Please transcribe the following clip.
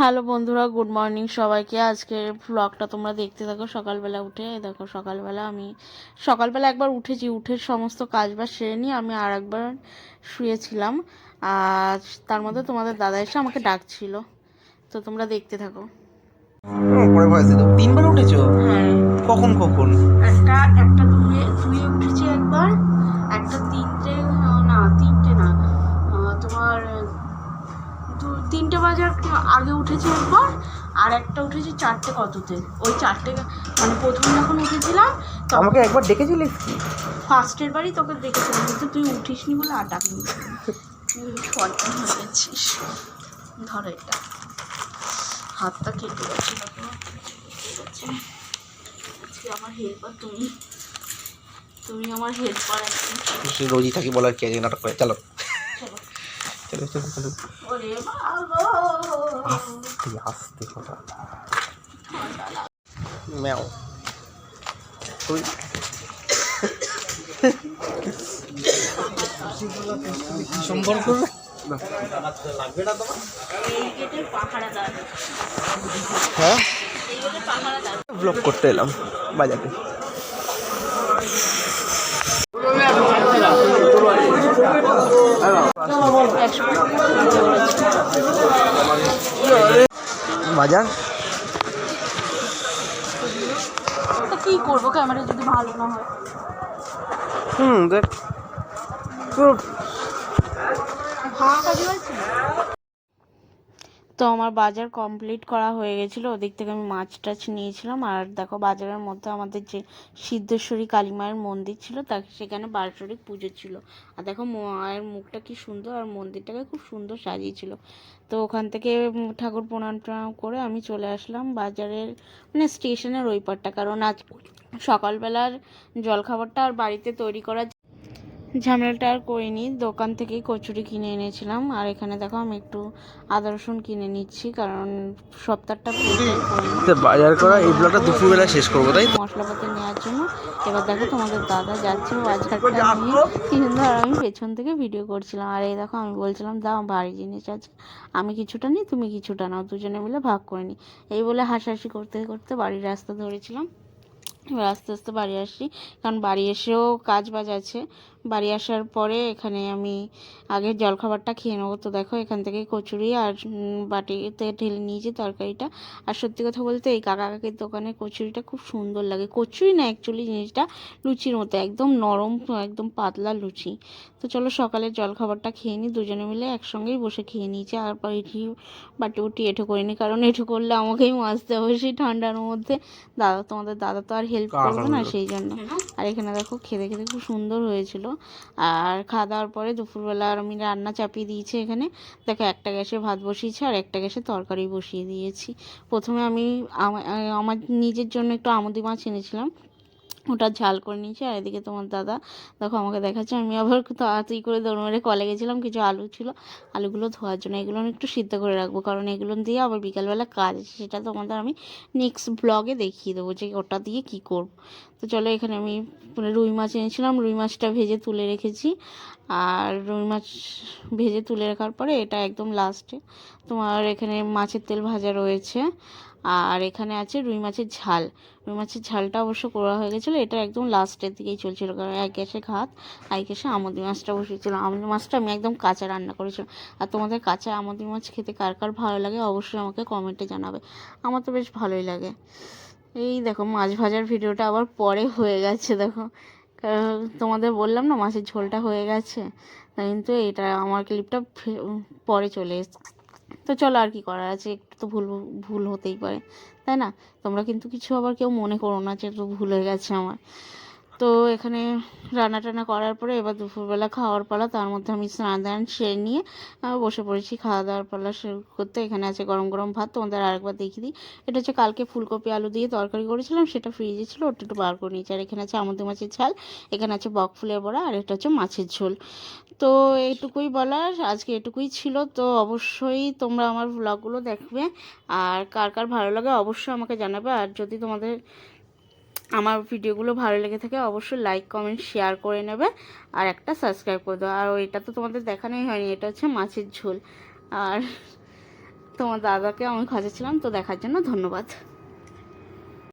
Hello বন্ধুরা good morning সবাইকে। আজকের ব্লগটা তোমরা দেখতে থাকো সকালবেলা উঠে। দেখো সকালবেলা আমি সকালবেলা একবার উঠেছি উঠে সমস্ত কাজ বাজ সেরে নিয়ে আমি আর একবার শুয়েছিলাম। আর তার মধ্যে তোমাদের দাদা এসে আমাকে ডাকছিল। তো তোমরা দেখতে থাকো। পরে ভয়েস দিত তিনবার উঠেছো? হ্যাঁ। কখন কখন? একটা একটা দুয়ে দুয়ে উঠেছি একবার একটা তিনটে আহ, না তিনটে না আহ, তোমার দু- তিনটে বাজার আগে উঠেছি একবার আর একটা উঠেছি চারটে কততে। ওই চারটে মানে প্রথম যখন উঠেছিলাম আমাকে একবার ডেকেছিলিস কি? ফার্স্টের বারই তোকে দেখেছিলাম কিন্তু তুই উঠিসনি বলে আর তুই শয়তান হয়ে গেছিস। ধর এটা। হাতটা কেটে গেছে আজকে আমার হেল্পার তুমি। তুমি আমার হেল্পার একদম রোজই থাকি বলার কি আছে? নাটক করে। চলো। বাবা আস্তে আস্তে ম্যাও তুই হ্যাঁ করতে এলাম বাজারে। বাজার? কি করব? ক্যামেরা যদি ভালো না হয়। হুম দেখ। তো আমার বাজার কমপ্লিট করা হয়ে গেছিল। ওদিক থেকে আমি মাছ টাছ নিয়েছিলাম। আর দেখো, বাজারের মধ্যে আমাদের যে সিদ্ধেশ্বরী কালী মায়ের মন্দির ছিল তাকে সেখানে বার্ষরিক পুজো ছিল। আর দেখো, মায়ের মুখটা কি সুন্দর আর মন্দিরটাকে খুব সুন্দর সাজিয়েছিল। তো ওখান থেকে ঠাকুর প্রণাম টণাম করে আমি চলে আসলাম বাজারের মানে স্টেশনের ওই পারটা কারণ আজ সকালবেলার জলখাবারটা আর বাড়িতে তৈরি করা ঝামেলাটা আর করিনি। দোকান থেকেই কচুরি কিনে এনেছিলাম। আর এখানে দেখো আমি একটু আদা রসুন কিনে নিচ্ছি কারণ সপ্তাহটা বাজার করা এই ব্লগটা দুপুরবেলা শেষ করব তাই? মশলাপাতি নেওয়ার জন্য। এবার দেখো তোমাদের দাদা যাচ্ছে বাজারটা নিয়ে কিন্তু আর আমি পেছন থেকে ভিডিও করছিলাম। আর এই দেখো আমি বলছিলাম দাও ভারী জিনিস আছে। আমি কিছুটা নিই তুমি কিছুটা নাও দুজনে মিলে ভাগ করে নিই। এই বলে হাসাহাসি করতে করতে বাড়ির রাস্তা ধরেছিলাম। এবার আস্তে আস্তে বাড়ি আসি কারণ বাড়ি এসেও কাজ বাজ আছে। বাড়ি আসার পরে এখানে আমি আগে জলখাবারটা খেয়ে নেব। তো দেখো এখান থেকে কচুরি আর বাটিতে ঢেলে নিয়েছি তরকারিটা। আর সত্যি কথা বলতে এই কাকা কাকির দোকানে কচুরিটা খুব সুন্দর লাগে। কচুরি না অ্যাকচুয়ালি জিনিসটা লুচির মতো একদম নরম একদম পাতলা লুচি। তো চলো সকালের জলখাবারটা খেয়ে নিই দুজনে মিলে একসঙ্গেই বসে খেয়ে নিয়েছি। আর বাটি উটি এঁঠো করিনি কারণ এঁঠো করলে আমাকেই মাজতে হবে সেই ঠান্ডার মধ্যে। দাদা তোমাদের দাদা তো আর হেল্প করবে না সেই জন্য। আর এখানে দেখো খেতে খেতে খুব সুন্দর হয়েছিল। আর খাওয়া দাওয়ার পরে দুপুরবেলা আর আমি রান্না চাপিয়ে দিয়েছি এখানে। দেখো, একটা গ্যাসে ভাত বসিয়েছি আর একটা গ্যাসে তরকারি বসিয়ে দিয়েছি। প্রথমে আমি আমা- আমার নিজের জন্য একটু আমুদি মাছ এনেছিলাম। ওটা ঝাল করে নিয়েছি, আর এদিকে তোমার দাদা দেখো আমাকে দেখাচ্ছে, আমি আবার তাড়াতাড়ি করে দৌড় মেরে কলে গেছিলাম, কিছু আলু ছিল। আলুগুলো ধোয়ার জন্য এগুলো একটু সিদ্ধ করে রাখব, কারণ এগুলো দিয়ে আবার বিকালবেলা কাজ আছে, সেটা তোমাদের আমি নেক্সট ব্লগে দেখিয়ে দেবো যে ওটা দিয়ে কি করব। তো চলো এখানে আমি মানে রুই মাছ এনেছিলাম, রুই মাছটা ভেজে তুলে রেখেছি, আর রুই মাছ ভেজে তুলে রাখার পরে এটা একদম লাস্টে তোমার এখানে মাছের তেল ভাজা রয়েছে আর এখানে আছে রুই মাছের ঝাল। রুই মাছের ঝালটা অবশ্য করা হয়ে গেছিল, এটা একদম লাস্টের দিকেই চলছিল, কারণ এক গ্যাসে ভাত আর এক গ্যাসে আমুদি মাছটা বসিয়েছিলাম আমুদি মাছটা আমি একদম কাঁচা রান্না করেছিলাম। আর তোমাদের কাঁচা আমুদি মাছ খেতে কার কার ভালো লাগে অবশ্যই আমাকে কমেন্টে জানাবে। আমার তো বেশ ভালোই লাগে। এই দেখো, মাছ ভাজার ভিডিওটা আবার পরে হয়ে গেছে, দেখো। তোমাদের বললাম না, মাছের ঝোলটা হয়ে গেছে। কিন্তু এটা, আমার ক্লিপটা পরে চলে এসছে। তো চলো আর কি করার আছে, একটু তো ভুল ভুল হতেই পারে। তাই না? তোমরা কিন্তু কিছু আবার কেউ মনে করো না যে একটু ভুল হয়ে গেছে আমার। তো এখানে রান্না টান্না করার পরে এবার দুপুরবেলা খাওয়ার পালা, তার মধ্যে আমি স্নান দান সেরে নিয়ে বসে পড়েছি খাওয়া দাওয়ার পালা শুরু করতে। এখানে আছে গরম গরম ভাত, তোমাদের আরেকবার দেখিয়ে দিই। এটা হচ্ছে কালকে ফুলকপি আলু দিয়ে তরকারি করেছিলাম, সেটা ফ্রিজে ছিল, ওটা একটু বার করে নিয়েছি। আর এখানে আছে আমুদি মাছের ঝাল, এখানে আছে বক ফুলের বড়া, আর এটা হচ্ছে মাছের ঝোল। তো এটুকুই বলার, আজকে এটুকুই ছিল। তো অবশ্যই তোমরা আমার ব্লগগুলো দেখবে, আর কার কার ভালো লাগে অবশ্যই আমাকে জানাবে। আর যদি তোমাদের আমার ভিডিওগুলো ভালো লেগে থাকে অবশ্যই লাইক কমেন্ট শেয়ার করে নেবে আর একটা সাবস্ক্রাইব করে দেবে আর এটা তো তোমাদের দেখানোই হয়নি, এটা হচ্ছে মাছের ঝোল। আর তোমার দাদাকে আমি খাঁচাচ্ছিলাম তো দেখার জন্য ধন্যবাদ।